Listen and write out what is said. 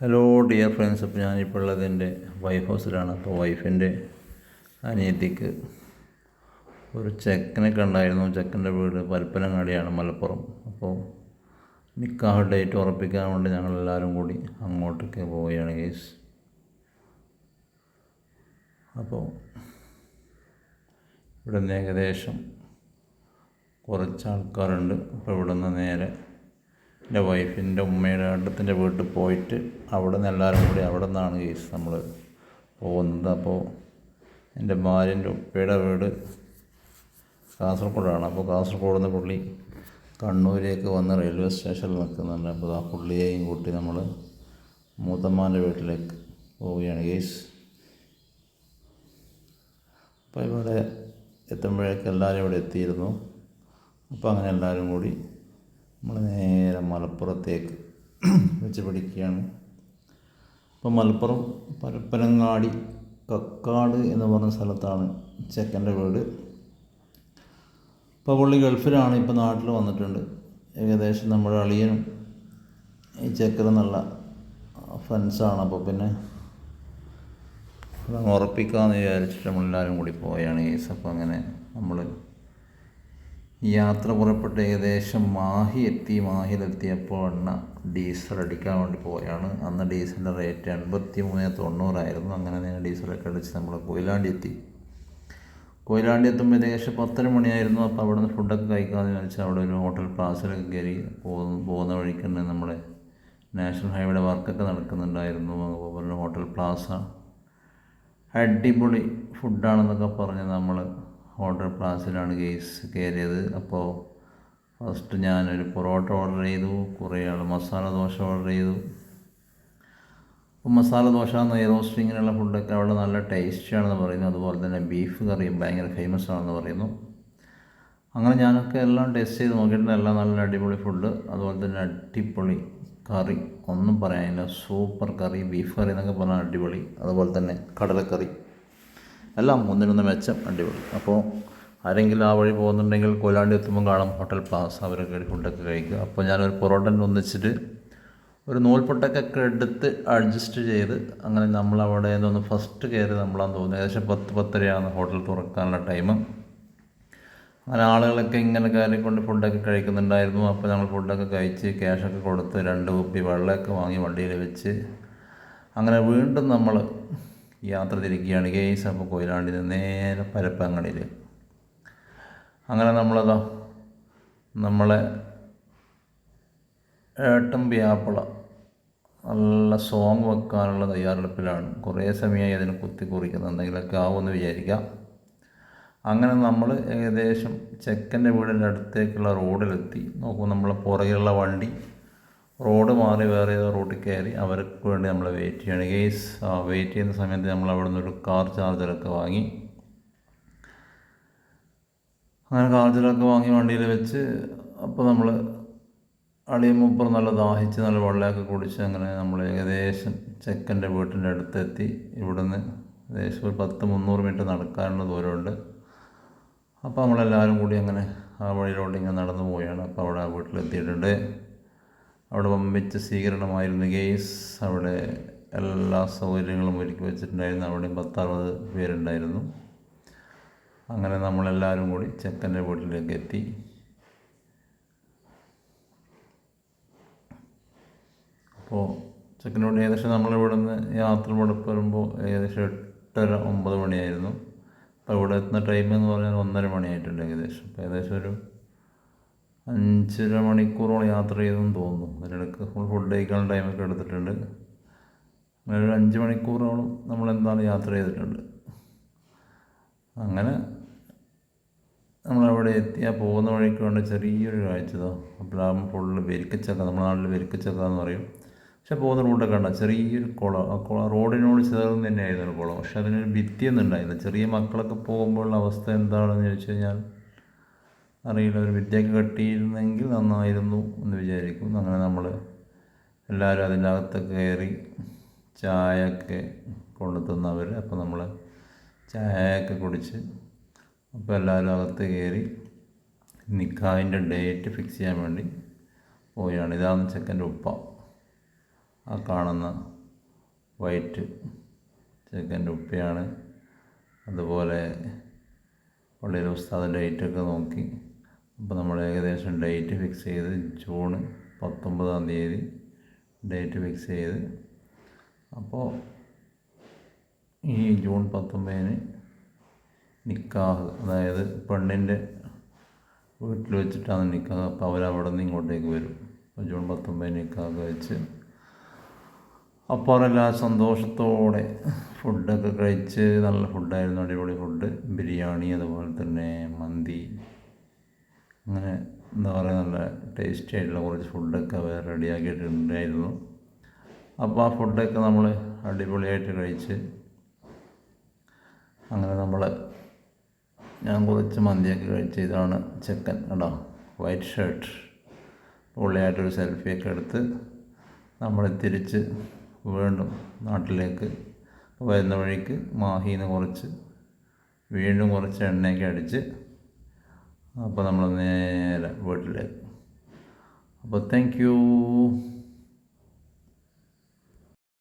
Hello dear friends അപ്പോൾ ഞാനിപ്പോൾ ഉള്ളത് എന്റെ വൈഫ് ഹൗസിലാണ് അപ്പോൾ വൈഫിന്റെ അനിയത്തിക്ക് ഒരു ചെക്കനെ കണ്ടായിരുന്നു ചെക്കന്റെ വീട് പരപ്പനങ്ങാടിയാണ് മലപ്പുറം. അപ്പോൾ നിക്കാഹ് ഡേറ്റ് ഉറപ്പിക്കാൻ വേണ്ടി ഞങ്ങൾ എല്ലാവരും കൂടി അങ്ങോട്ടേക്ക് പോവുകയാണ് കേസ് അപ്പോൾ ഇവിടെ നിന്ന് ഏകദേശം കുറച്ച് ആൾക്കാരുണ്ട് അപ്പോൾ ഇവിടെ നിന്ന് നേരെ എന്റെ വൈഫിന്റെ ഉമ്മയുടെ ഏട്ടത്തിന്റെ വീട്ടിൽ പോയിട്ട് അവിടെ നിന്ന് എല്ലാവരും കൂടി അവിടെ നിന്നാണ് കേസ് നമ്മൾ പോകുന്നത്. അപ്പോൾ എന്റെ ഭാര്യന്റെ ഉപ്പയുടെ വീട് കാസർഗോഡാണ്. അപ്പോൾ കാസർഗോഡ് നിന്ന് പുള്ളി കണ്ണൂരേക്ക് വന്ന് റെയിൽവേ സ്റ്റേഷനിൽ നിൽക്കുന്നുണ്ട്. അപ്പോൾ ആ പുള്ളിയെയും കൂട്ടി നമ്മൾ മൂത്തമ്മാന്റെ വീട്ടിലേക്ക് പോവുകയാണ്. കേസ് അപ്പോൾ ഇവിടെ എത്തുമ്പോഴേക്ക് എല്ലാവരും ഇവിടെ എത്തിയിരുന്നു. അപ്പോൾ അങ്ങനെ എല്ലാവരും കൂടി നമ്മൾ നേരെ മലപ്പുറത്തേക്ക് വെച്ച് പഠിക്കുകയാണ്. അപ്പോൾ മലപ്പുറം പരപ്പനങ്ങാടി കക്കാട് എന്ന് പറഞ്ഞ സ്ഥലത്താണ് ചെക്കന്റെ വീട്. ഇപ്പോൾ പുള്ളി ഗൾഫിലാണ് ഇപ്പോൾ നാട്ടിൽ വന്നിട്ടുണ്ട്. ഏകദേശം നമ്മുടെ അളിയനും ഈ ചെക്കൻ നല്ല ഫ്രണ്ട്സാണ് അപ്പോൾ പിന്നെ ഉറപ്പിക്കാമെന്ന് വിചാരിച്ചിട്ട് നമ്മളെല്ലാവരും കൂടി പോയാണ് ഈ സപ്പം അങ്ങനെ നമ്മൾ യാത്ര പുറപ്പെട്ട് ഏകദേശം മാഹി എത്തി മാഹിയിലെത്തിയപ്പോൾ എണ്ണ ഡീസൽ അടിക്കാൻ വേണ്ടി പോയാണ് അന്ന് ഡീസലിന്റെ റേറ്റ് എൺപത്തി മൂന്ന് തൊണ്ണൂറായിരുന്നു. അങ്ങനെ തന്നെ ഡീസലൊക്കെ അടിച്ച് നമ്മൾ കൊയിലാണ്ടി എത്തി കൊയിലാണ്ടി എത്തുമ്പോൾ ഏകദേശം പത്തര മണിയായിരുന്നു. അപ്പോൾ അവിടെ നിന്ന് ഫുഡൊക്കെ കഴിക്കാമെന്ന് വെച്ചാൽ അവിടെ ഒരു ഹോട്ടൽ പ്ലാസിലൊക്കെ കയറി പോകുന്ന പോകുന്ന വഴിക്ക് തന്നെ നമ്മുടെ നാഷണൽ ഹൈവേയുടെ വർക്കൊക്കെ നടക്കുന്നുണ്ടായിരുന്നു. അതുപോലെ ഹോട്ടൽ പ്ലാസ. അടിപൊളി ഫുഡാണെന്നൊക്കെ പറഞ്ഞ് നമ്മൾ ഹോട്ടൽ പ്ലാസിലാണ് കേസ് കയറിയത്. അപ്പോൾ ഫസ്റ്റ് ഞാനൊരു പൊറോട്ട ഓർഡർ ചെയ്തു. കുറേ ആൾ മസാല ദോശ ഓർഡർ ചെയ്തു. അപ്പോൾ മസാല ദോശ നെയ് റോസ്റ്റ് ഇങ്ങനെയുള്ള ഫുഡൊക്കെ അവിടെ നല്ല ടേസ്റ്റിയാണെന്ന് പറയുന്നു. അതുപോലെ തന്നെ ബീഫ് കറിയും ഭയങ്കര ഫേമസ് ആണെന്ന് പറയുന്നു. അങ്ങനെ ഞാനൊക്കെ എല്ലാം ടേസ്റ്റ് ചെയ്ത് നോക്കിയിട്ടുണ്ട്. എല്ലാം നല്ല അടിപൊളി ഫുഡ് അതുപോലെ തന്നെ അടിപൊളി കറി. ഒന്നും പറയാനില്ല. സൂപ്പർ കറി ബീഫ് കറി എന്നൊക്കെ പറഞ്ഞാൽ അടിപൊളി. അതുപോലെ തന്നെ കടലക്കറി. എല്ലാം ഒന്നിനൊന്ന് മെച്ചം അടിപൊളി. അപ്പോൾ ആരെങ്കിലും ആ വഴി പോകുന്നുണ്ടെങ്കിൽ കൊയിലാണ്ടി എത്തുമ്പോൾ കാണാം. ഹോട്ടൽ പ്ലാസ് അവരൊക്കെ ഫുഡൊക്കെ കഴിക്കുക. അപ്പോൾ ഞാനൊരു പൊറോട്ട ഒന്നിച്ചിട്ട് ഒരു നൂൽപ്പൊട്ടൊക്കെ എടുത്ത് അഡ്ജസ്റ്റ് ചെയ്ത് അങ്ങനെ നമ്മൾ അവിടെ നിന്ന് ഫസ്റ്റ് കയറി നമ്മളാന്ന് തോന്നുന്നു. ഏകദേശം പത്ത് പത്തരയാണ് ഹോട്ടൽ തുറക്കാനുള്ള ടൈം. അങ്ങനെ ആളുകളൊക്കെ ഇങ്ങനെ കയറിക്കൊണ്ട് ഫുഡൊക്കെ കഴിക്കുന്നുണ്ടായിരുന്നു. അപ്പോൾ ഞങ്ങൾ ഫുഡൊക്കെ കഴിച്ച് ക്യാഷൊക്കെ കൊടുത്ത് രണ്ട് കുപ്പി വെള്ളമൊക്കെ വാങ്ങി വണ്ടിയിൽ വെച്ച് അങ്ങനെ വീണ്ടും നമ്മൾ യാത്ര തിരിക്കുകയാണ്. കേസ് അപ്പോൾ കൊയിലാണ്ടിൽ നിന്ന് നേരെ പരപ്പങ്ങളിൽ അങ്ങനെ നമ്മളതോ നമ്മളെ ഏട്ടം വ്യാപ്പള നല്ല സോങ് വെക്കാനുള്ള തയ്യാറെടുപ്പിലാണ്. കുറേ സമയമായി അതിന് കുത്തി കുറിക്കുന്നത് എന്തെങ്കിലുമൊക്കെ ആവുമെന്ന് വിചാരിക്കാം. അങ്ങനെ നമ്മൾ ഏകദേശം ചെക്കന്റെ വീടിന്റെ അടുത്തേക്കുള്ള റോഡിലെത്തി. നോക്കുമ്പോൾ നമ്മളെ പുറകിലുള്ള വണ്ടി റോഡ് മാറി വേറെ ഏതോ റൂട്ടിൽ കയറി അവർക്ക് വേണ്ടി നമ്മൾ വെയിറ്റ് ചെയ്യണം. ഗെയ്സ് വെയിറ്റ് ചെയ്യുന്ന സമയത്ത് നമ്മൾ അവിടെ നിന്നൊരു കാർ ചാർജറൊക്കെ വാങ്ങി. അങ്ങനെ കാർ ചാർജറൊക്കെ വാങ്ങി വണ്ടിയിൽ വെച്ച് അപ്പോൾ നമ്മൾ അളിയും മൂപ്പർ നല്ല ദാഹിച്ച് നല്ല വെള്ളമൊക്കെ കുടിച്ച് അങ്ങനെ നമ്മൾ ഏകദേശം ചെക്കന്റെ വീട്ടിന്റെ അടുത്തെത്തി. ഇവിടുന്ന് ഏകദേശം ഒരു പത്ത് മുന്നൂറ് മീറ്റർ നടക്കാനുള്ള ദൂരമുണ്ട്. അപ്പോൾ നമ്മളെല്ലാവരും കൂടി അങ്ങനെ ആ വഴിയിലോട്ട് ഇങ്ങനെ നടന്നു പോവുകയാണ്. അപ്പോൾ അവിടെ ആ വീട്ടിലെത്തിയിട്ടുണ്ട്. അവിടെ വമ്പിച്ച സ്വീകരണമായിരുന്നു ഗെയ്സ്. അവിടെ എല്ലാ സൗകര്യങ്ങളും ഒരുക്കി വെച്ചിട്ടുണ്ടായിരുന്നു. അവിടെ പത്തറുപത് പേരുണ്ടായിരുന്നു. അങ്ങനെ നമ്മളെല്ലാവരും കൂടി ചെക്കന്റെ വീട്ടിലേക്ക് എത്തി. അപ്പോൾ ചെക്കനോട് ഏകദേശം നമ്മളിവിടെ നിന്ന് യാത്ര പുറപ്പെടുമ്പോൾ ഏകദേശം എട്ടര ഒമ്പത് മണിയായിരുന്നു. അപ്പോൾ ഇവിടെ എത്തുന്ന ടൈം എന്ന് പറഞ്ഞാൽ ഒന്നര മണിയായിട്ടുണ്ട് ഏകദേശം. അപ്പോൾ ഏകദേശം ഒരു അഞ്ചര മണിക്കൂറോളം യാത്ര ചെയ്തെന്ന് തോന്നുന്നു. അതിനിടയ്ക്ക് ഫുൾ ഫുഡ് കഴിക്കാനുള്ള ടൈമൊക്കെ എടുത്തിട്ടുണ്ട്. അങ്ങനെ ഒരു അഞ്ച് മണിക്കൂറോളം നമ്മൾ എന്താണ് യാത്ര ചെയ്തിട്ടുണ്ട്. അങ്ങനെ നമ്മളവിടെ എത്തിയാൽ പോകുന്ന വഴിക്ക് വേണ്ട ചെറിയൊരു കാഴ്ച അപ്പോഴാകുമ്പോൾ ഫുള്ള് വെരിക്കച്ചക്ക നമ്മുടെ നാട്ടിൽ വെരിക്കച്ചക്ക എന്ന് പറയും. പക്ഷെ പോകുന്ന റൂട്ടൊക്കെ കണ്ട. ചെറിയൊരു കുളം. ആ കുളം റോഡിനോട് ചേർന്ന് തന്നെയായിരുന്നു കുളം. പക്ഷെ അതിനൊരു ഭിത്തിയൊന്നും ഉണ്ടായിരുന്നു ചെറിയ മക്കളൊക്കെ പോകുമ്പോഴുള്ള അവസ്ഥ എന്താണെന്ന് ചോദിച്ചു കഴിഞ്ഞാൽ അറിയില്ല ഒരു വിദ്യയൊക്കെ കിട്ടിയിരുന്നെങ്കിൽ നന്നായിരുന്നു എന്ന് വിചാരിക്കും അങ്ങനെ നമ്മൾ എല്ലാവരും അതിന്റെ അകത്ത് കയറി ചായയൊക്കെ കൊണ്ടു തന്നവർ അപ്പോൾ നമ്മൾ ചായയൊക്കെ കുടിച്ച് അപ്പോൾ എല്ലാവരും അകത്ത് കയറി നിക്കാഹിന്റെ ഡേറ്റ് ഫിക്സ് ചെയ്യാൻ വേണ്ടി പോവുകയാണ്. ഇതാണ് ചെക്കന്റെ ഉപ്പ. ആ കാണുന്ന വൈറ്റ് ചെക്കന്റെ ഉപ്പയാണ്. അതുപോലെ പള്ളിയിലെ ഉസ്താദ് ഡേറ്റൊക്കെ നോക്കി അപ്പോൾ നമ്മൾ ഏകദേശം ഡേറ്റ് ഫിക്സ് ചെയ്ത് ജൂൺ പത്തൊമ്പതാം തീയതി ഡേറ്റ് ഫിക്സ് ചെയ്ത് അപ്പോൾ ഈ ജൂൺ പത്തൊമ്പതിന് നിക്കാഹ് അതായത് പെണ്ണിന്റെ വീട്ടിൽ വെച്ചിട്ടാണ് നിക്കാഹ്. അപ്പോൾ അവരവിടെ നിന്ന് ഇങ്ങോട്ടേക്ക് വരും. അപ്പോൾ ജൂൺ പത്തൊമ്പതിന് നിക്കാഹ് വെച്ച് അപ്പോൾ അവരെല്ലാം സന്തോഷത്തോടെ ഫുഡൊക്കെ കഴിച്ച് നല്ല ഫുഡായിരുന്നു അടിപൊളി ഫുഡ്. ബിരിയാണി അതുപോലെ തന്നെ മന്തി. അങ്ങനെ എന്താ പറയുക നല്ല ടേസ്റ്റി ആയിട്ടുള്ള കുറച്ച് ഫുഡൊക്കെ അവർ റെഡിയാക്കിയിട്ടുണ്ടായിരുന്നു അപ്പോൾ ആ ഫുഡൊക്കെ നമ്മൾ അടിപൊളിയായിട്ട് കഴിച്ച് അങ്ങനെ നമ്മൾ ഞാൻ കുറച്ച് മന്തിയൊക്കെ കഴിച്ച് ഇതാണ് ചെക്കൻ കേട്ടോ വൈറ്റ് ഷർട്ട് പുള്ളിയായിട്ടൊരു സെൽഫിയൊക്കെ എടുത്ത് നമ്മൾ തിരിച്ച് വീണ്ടും നാട്ടിലേക്ക് വരുന്ന വഴിക്ക് മാഹിന്ന് കുറച്ച് വീണ്ടും കുറച്ച് എണ്ണയൊക്കെ അടിച്ച് അപ്പോൾ നമ്മൾ നേരെ വീട്ടിലേക്ക്. അപ്പോൾ താങ്ക് യു